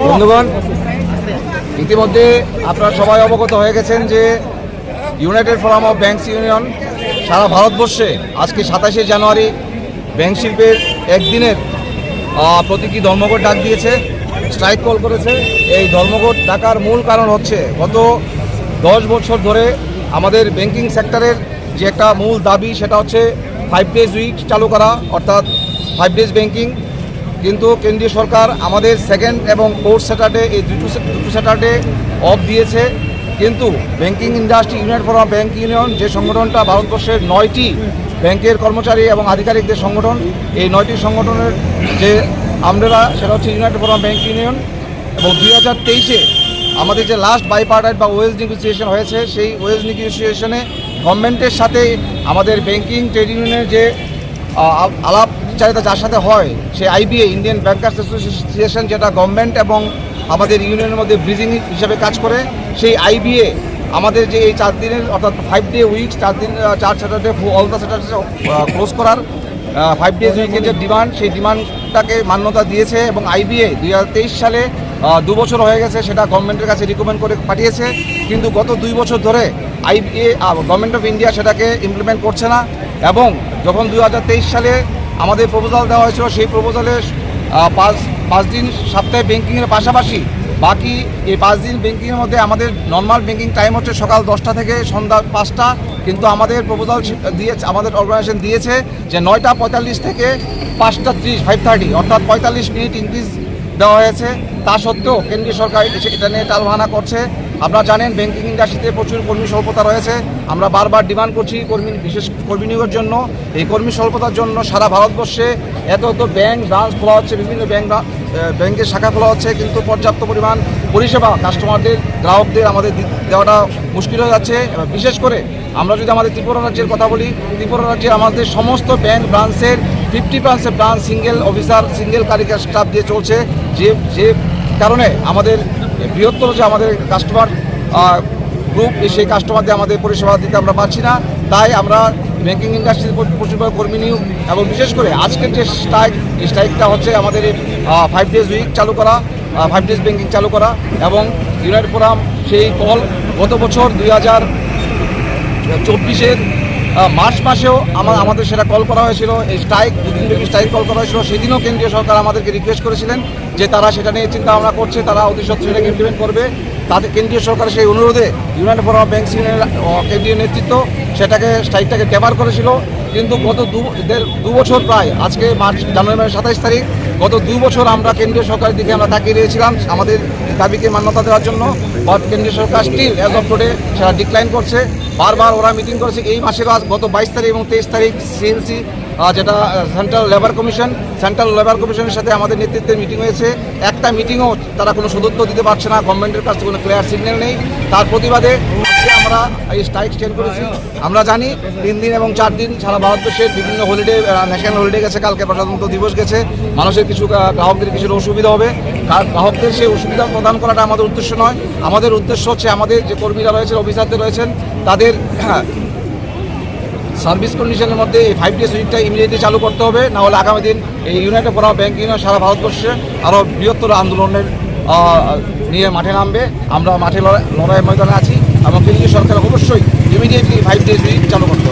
বন্ধুগণ, ইতিমধ্যে আপনারা সবাই অবগত হয়ে গেছেন যে United Forum of Banks Union সারা ভারতবর্ষে আজকে সাতাশে জানুয়ারি ব্যাংক শিল্পের একদিনের প্রতীকী ধর্মঘট ডাক দিয়েছে, স্ট্রাইক কল করেছে। এই ধর্মঘট ডাকার মূল কারণ হচ্ছে গত দশ বছর ধরে আমাদের ব্যাংকিং সেক্টরের যে একটা মূল দাবি সেটা হচ্ছে ফাইভ ডেজ উইক চালু করা, অর্থাৎ ফাইভ ডেজ ব্যাংকিং কিন্তু কেন্দ্রীয় সরকার আমাদের সেকেন্ড এবং ফোর্থ স্যাটারডে এই দুটো দুটো স্যাটারডে অফ দিয়েছে। কিন্তু banking industry union forum bank union যে সংগঠনটা ভারতবর্ষের নয়টি ব্যাংকের কর্মচারী এবং আধিকারিকদের সংগঠন, এই নয়টি সংগঠনের যে আমরেলা সেটা হচ্ছে ইউনাইটেড ফোরাম ব্যাংক ইউনিয়ন এবং দুই হাজার তেইশে আমাদের যে লাস্ট বাইপার্টাইট বা ওয়েজ নেগোসিয়েশন হয়েছে, সেই ওয়েজ নেগোসিয়েশনে গভর্নমেন্টের সাথে আমাদের ব্যাংকিং ট্রেড ইউনিয়নের যে আলাপ আলাপচারিতা যার সাথে হয় সেই আইবিএ ইন্ডিয়ান ব্যাংকার্স অ্যাসোসিয়েশন যেটা গভর্নমেন্ট এবং আমাদের ইউনিয়নের মধ্যে ব্রিজিং হিসেবে কাজ করে, সেই আইবিএ আমাদের যে এই চার দিনের, অর্থাৎ ফাইভ ডে উইক চার দিন চার Saturday all the Saturday close করার ফাইভ ডেজ উইকের যে ডিমান্ড সেই ডিমান্ডটাকে মান্যতা দিয়েছে এবং আইবিএ দুই হাজার তেইশ সালে দু বছর হয়ে গেছে সেটা গভর্নমেন্টের কাছে রিকমেন্ড করে পাঠিয়েছে। কিন্তু গত দুই বছর ধরে আইবিএ গভর্নমেন্ট অফ ইন্ডিয়া সেটাকে ইমপ্লিমেন্ট করছে না। এবং যখন দু হাজার তেইশ সালে আমাদের প্রপোজাল দেওয়া হয়েছিল, সেই প্রপোজালে পাঁচ পাঁচ দিন সপ্তাহে ব্যাঙ্কিংয়ের পাশাপাশি বাকি এই পাঁচ দিন ব্যাঙ্কিংয়ের মধ্যে আমাদের নর্মাল ব্যাঙ্কিং টাইম হচ্ছে সকাল দশটা থেকে সন্ধ্যা পাঁচটা। কিন্তু আমাদের প্রপোজাল দিয়েছে, আমাদের অর্গানাইজেশন দিয়েছে যে নয়টা পঁয়তাল্লিশ থেকে পাঁচটা ত্রিশ ফাইভ থার্টি অর্থাৎ পঁয়তাল্লিশ মিনিট ইনক্রিজ দেওয়া হয়েছে। তা সত্ত্বেও কেন্দ্রীয় সরকার এটা নিয়ে টালবাহানা করছে। আপনারা জানেন ব্যাংকিং ইন্ডাস্ট্রিতে প্রচুর কর্মী স্বল্পতা রয়েছে। আমরা বারবার ডিমান্ড করছি কর্মী, বিশেষ কর্মী নিয়োগের জন্য। এই কর্মী স্বল্পতার জন্য সারা ভারতবর্ষে এত এত ব্যাংক ব্রাঞ্চ খোলা হচ্ছে, বিভিন্ন ব্যাংক ব্যাংকের শাখা খোলা হচ্ছে। কিন্তু পর্যাপ্ত পরিমাণ পরিষেবা কাস্টমারদের গ্রাহকদের আমাদের দেওয়াটা মুশকিল হয়ে যাচ্ছে। বিশেষ করে আমরা যদি আমাদের ত্রিপুরা রাজ্যের কথা বলি, ত্রিপুরা রাজ্যে আমাদের সমস্ত ব্যাংক ব্রাঞ্চের fifty percent branch single officer single কারিগর স্টাফ দিয়ে চলছে। যে যে কারণে আমাদের বৃহত্তর যে আমাদের কাস্টমার গ্রুপ সেই কাস্টমারদের আমাদের পরিষেবা দিতে আমরা পাচ্ছি না। তাই আমরা ব্যাঙ্কিং ইন্ডাস্ট্রির প্রচুর কর্মী নিয়োগ এবং বিশেষ করে আজকের যে স্ট্রাইক এই স্ট্রাইকটা হচ্ছে আমাদের ফাইভ ডেজ উইক চালু করা ফাইভ ডেজ ব্যাঙ্কিং চালু করা এবং ইউনাইটেড ফোরাম সেই কল গত বছর দুই হাজার চব্বিশের মার্চ মাসেও আমার আমাদের সেটা কল করা হয়েছিল, এই স্ট্রাইক, দুদিন ব্যাপী স্ট্রাইক কল করা হয়েছিল, সেদিনও কেন্দ্রীয় সরকার আমাদেরকে রিকোয়েস্ট করেছিলেন যে তারা সেটা নিয়ে চিন্তা ভাবনা করছে, তারা অতি সত্ত্বর সেটাকে ইমপ্লিমেন্ট করবে। তাদের কেন্দ্রীয় সরকার সেই অনুরোধে ইউনাইটেড ফোরাম অফ ব্যাংকস ইউনিয়নের কেন্দ্রীয় নেতৃত্ব সেটাকে, স্ট্রাইকটাকে টেবার করেছিল। কিন্তু গত দু বছর প্রায়, আজকে মার্চ, জানুয়ারি মাসের সাতাইশ তারিখ, গত দু বছর আমরা কেন্দ্রীয় সরকারের দিকে আমরা তাকিয়ে রয়েছিলাম আমাদের দাবিকে মান্যতা দেওয়ার জন্য। কেন্দ্রীয় সরকার স্টিল অ্যাজ অফ টুডে সেটা ডিক্লাইন করছে। বারবার ওরা মিটিং করেছে। এই মাসের আজ গত বাইশ তারিখ এবং তেইশ তারিখ সিএলসি যেটা central labour commission central labour কমিশনের সাথে আমাদের নেতৃত্বে মিটিং হয়েছে। একটা মিটিংও তারা কোনো সদুত্ব দিতে পারছে না গভর্নমেন্টের কাছে কোনো ক্লিয়ার সিগন্যাল নেই। তার প্রতিবাদে আমরা এই স্ট্রাইক স্টেন্ড করেছি। আমরা জানি তিন দিন এবং চার দিন সারা ভারতবর্ষের বিভিন্ন হলিডে ন্যাশনাল হলিডে গেছে, কালকে প্রজাতন্ত্র দিবস গেছে। মানুষের কিছু গ্রাহকদের কিছু অসুবিধা হবে। গ্রাহকদের সেই অসুবিধা প্রদান করাটা আমাদের উদ্দেশ্য নয়। আমাদের উদ্দেশ্য হচ্ছে আমাদের যে কর্মীরা রয়েছেন, অফিসারদের রয়েছেন, তাদের সার্ভিস কন্ডিশনের মধ্যে এই ফাইভ ডেজ সুইচটা ইমিডিয়েটলি চালু করতে হবে। না হলে আগামী দিন এই ইউনাইটেড ফোরাম ব্যাংক ইউনিয়ন সারা ভারতবর্ষে আরও বৃহত্তর আন্দোলনের নিয়ে মাঠে নামবে। আমরা মাঠে লড়াই ময়দানে আছি এবং কেন্দ্রীয় সরকার অবশ্যই ইমিডিয়েটলি ফাইভ ডেজ উইক চালু করবে